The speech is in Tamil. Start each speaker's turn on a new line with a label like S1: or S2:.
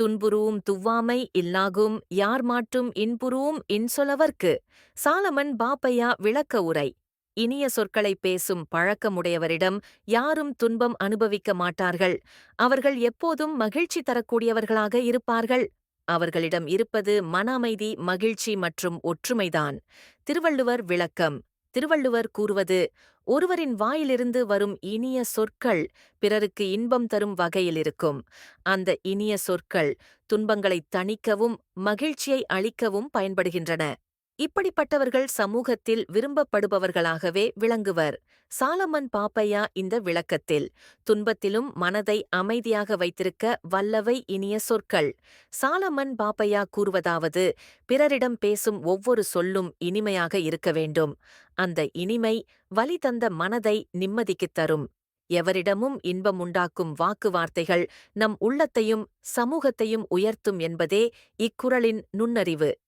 S1: துன்புறூம் துவ்வாமை இல்லாகும் யார் மாட்டும் இன்புறூம் இன்சொலவர்க்கு? சாலமன் பாப்பையா விளக்க உரை. இனிய சொற்களைப் பேசும் பழக்கமுடையவரிடம் யாரும் துன்பம் அனுபவிக்க மாட்டார்கள். அவர்கள் எப்போதும் மகிழ்ச்சி தரக்கூடியவர்களாக இருப்பார்கள். அவர்களிடம் இருப்பது மன அமைதி மகிழ்ச்சி மற்றும் ஒற்றுமைதான். திருவள்ளுவர் விளக்கம். திருவள்ளுவர் கூறுவது ஒருவரின் வாயிலிருந்து வரும் இனிய சொற்கள் பிறருக்கு இன்பம் தரும் வகையில் இருக்கும். அந்த இனிய சொற்கள் துன்பங்களைத் தணிக்கவும் மகிழ்ச்சியை அளிக்கவும் பயன்படுகின்றன. இப்படிப்பட்டவர்கள் சமூகத்தில் விரும்பப்படுபவர்களாகவே விளங்குவர். சாலமன் பாப்பையா இந்த விளக்கத்தில் துன்பத்திலும் மனதை அமைதியாக வைத்திருக்க வல்லவை இனிய சொற்கள். சாலமன் பாப்பையா கூறுவதாவது பிறரிடம் பேசும் ஒவ்வொரு சொல்லும் இனிமையாக இருக்க வேண்டும். அந்த இனிமை வலி தந்த மனதை நிம்மதிக்குத் தரும். எவரிடமும் இன்பம் உண்டாக்கும் வாக்கு வார்த்தைகள் நம் உள்ளத்தையும் சமூகத்தையும் உயர்த்தும் என்பதே இக்குறளின் நுண்ணறிவு.